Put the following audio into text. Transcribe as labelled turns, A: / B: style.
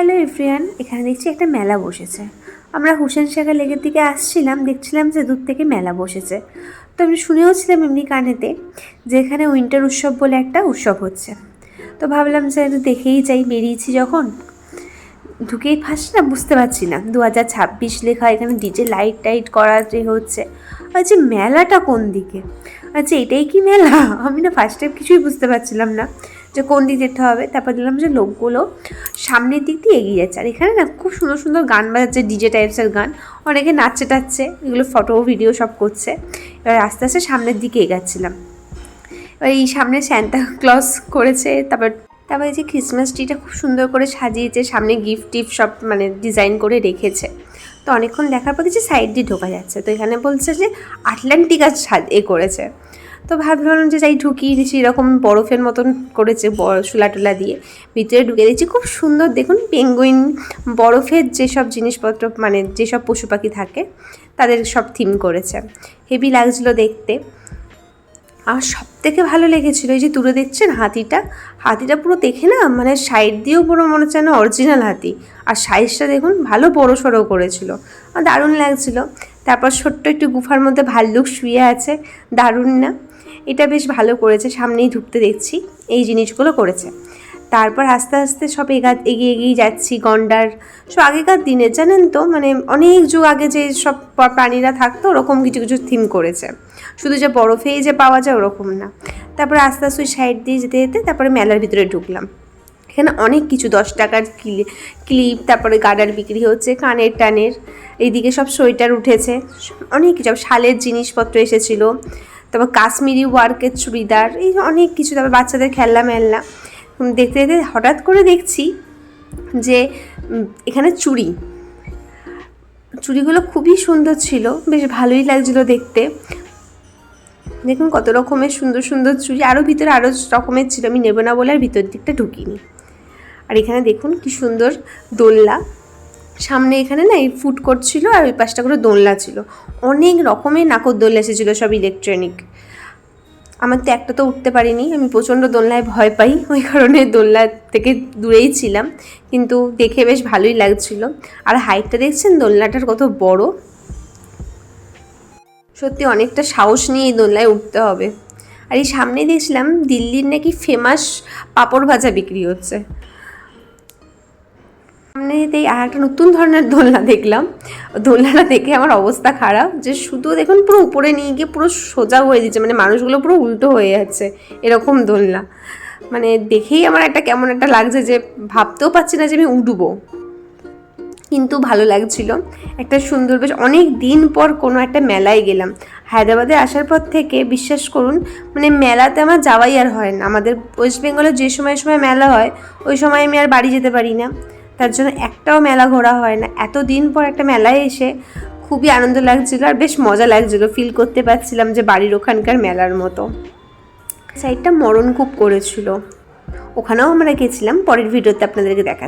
A: Hello everyone, এখানে দেখছি একটা মেলা বসেছে। আমরা হুসেন শাখা লেকের দিকে আসছিলাম, দেখছিলাম যে দূর থেকে মেলা বসেছে। তো আমি শুনেওছিলাম এমনি কানেতে যে এখানে উইন্টার উৎসব বলে একটা উৎসব হচ্ছে। তো ভাবলাম যে একটু দেখেই যাই, বেরিয়েছি যখন। ঢুকেই ফার্স্ট না, বুঝতে পারছি না। দু হাজার ছাব্বিশ লেখা এখানে ডিজে লাইট টাইট করা যে হচ্ছে। আচ্ছা মেলাটা কোন দিকে? আচ্ছা এটাই কি মেলা? আমি না ফার্স্ট টাইম কিছুই বুঝতে পারছিলাম না যে কোন দিকে যেতে হবে। তারপর দেখলাম যে লোকগুলো সামনের দিক দিয়ে এগিয়ে যাচ্ছে। আর এখানে না খুব সুন্দর সুন্দর গান বাজাচ্ছে ডিজে টাইপসের গান। অনেকে নাচছে টাচ্ছে, এগুলো ফটো ভিডিও সব করছে। এবার আস্তে আস্তে সামনের দিকে এগাচ্ছিলাম। এবার এই সামনে স্যান্টা ক্লজ করেছে, তারপর তারপর যে ক্রিসমাস ট্রিটা খুব সুন্দর করে সাজিয়েছে, সামনে গিফট টিফট সব মানে ডিজাইন করে রেখেছে। তো অনেকক্ষণ দেখার পর কিছু সাইড দিয়ে ঢোকা যাচ্ছে। তো এখানে বলছে যে আটলান্টিকা এ করেছে। তো ভাবলাম যে যাই ঢুকিয়ে দিচ্ছি, এরকম বরফের মতন করেছে শুলা টুলা দিয়ে। ভিতরে ঢুকে দিচ্ছি খুব সুন্দর দেখুন পেঙ্গুইন বরফের যেসব জিনিসপত্র মানে যেসব পশু পাখি থাকে, তাদের সব থিম করেছে। হেভি লাগছিল দেখতে। আমার সব থেকে ভালো লেগেছিলো, এই যে দূরে দেখছেন হাতিটা হাতিটা পুরো দেখে না মানে সাইড দিয়েও পুরো মনে হচ্ছে না অরিজিনাল হাতি। আর সাইজটা দেখুন, ভালো বড়ো সড়ো করেছিল। আর দারুণ লাগছিল। তারপর ছোট্ট একটু গুফার মধ্যে ভাল্লুক শুয়ে আছে, দারুণ না? এটা বেশ ভালো করেছে, সামনেই ঢুকতে দেখছি এই জিনিসগুলো করেছে। তারপর আস্তে আস্তে সব এগা, এগিয়ে এগিয়ে যাচ্ছি, গন্ডার, সব আগেকার দিনে জানেন তো মানে অনেক যুগ আগে যে সব প্রাণীরা থাকতো, ওরকম কিছু কিছু থিম করেছে। শুধু যে বরফেই যে পাওয়া যায় ওরকম না। তারপরে আস্তে আস্তে ওই সাইড দিয়ে যেতে যেতে তারপরে মেলার ভিতরে ঢুকলাম। এখানে অনেক কিছু, দশ টাকার ক্লি- ক্লিপ তারপরে গাডার বিক্রি হচ্ছে, কানের টানের, এইদিকে সব সোয়েটার উঠেছে, অনেক কিছু শালের জিনিসপত্র এসেছিল। তারপর কাশ্মীরি ওয়ার্কের চুড়িদার, এই অনেক কিছু, তারপর বাচ্চাদের খেলনা মেলনা। দেখতে দেখতে হঠাৎ করে দেখছি যে এখানে চুড়ি। চুড়িগুলো খুবই সুন্দর ছিল, বেশ ভালোই লাগছিল দেখতে। দেখুন কত রকমের সুন্দর সুন্দর চুড়ি আরও ভিতরে আরও রকমের ছিল, আমি নেব না বলে আর ভিতর দিকটা ঢুকিনি। আর এখানে দেখুন কি সুন্দর দোলনা। সামনে এখানে না এই ফুড কোর্ট ছিল আর ওই পাশটা করে দোলনা ছিল। অনেক রকমের নাকর দোলনা এসেছিল সব ইলেকট্রনিক আমার তো একটা তো উঠতে পারিনি, আমি প্রচণ্ড দোলনায় ভয় পাই, ওই কারণে দোলনা থেকে দূরেই ছিলাম। কিন্তু দেখে বেশ ভালোই লাগছিল। আর হাইটটা দেখছেন? দোলনাটার কত বড়। সত্যি অনেকটা সাহস নিয়ে এই দোলনায় উঠতে হবে। আর এই সামনেই দেখছিলাম দিল্লির নাকি ফেমাস পাঁপড় ভাজা বিক্রি হচ্ছে। সামনে যেতেই আর একটা নতুন ধরনের দোলনা দেখলাম। দোলনাটা দেখে আমার অবস্থা খারাপ যে শুধু দেখুন পুরো উপরে নিয়ে গিয়ে পুরো সোজা হয়ে দিচ্ছে মানে মানুষগুলো পুরো উল্টো হয়ে যাচ্ছে এরকম দোলনা। মানে দেখেই আমার একটা কেমন একটা লাগছে যে ভাবতেও পারছি না যে আমি উঠবো কিন্তু ভালো লাগছিল। একটা সুন্দর বেশ অনেক দিন পর কোনো একটা মেলায় গেলাম। হায়দ্রাবাদে আসার পর থেকে বিশ্বাস করুন মানে মেলাতে আমার যাওয়াই আর হয় না। আমাদের ওয়েস্ট বেঙ্গলে যে সময় সময় মেলা হয়, ওই সময় আমি আর বাড়ি যেতে পারি না। তার জন্য একটাও মেলা ঘোরা হয় না। এত দিন পর একটা মেলায় এসে খুবই আনন্দ লাগছিল আর বেশ মজা লাগছিল ফিল করতে পারছিলাম যে বাড়ির ওখানকার মেলার মতো। সাইডটা মরণকূপ করেছিল। ওখানেও আমরা গেছিলাম, পরের ভিডিওতে আপনাদেরকে দেখা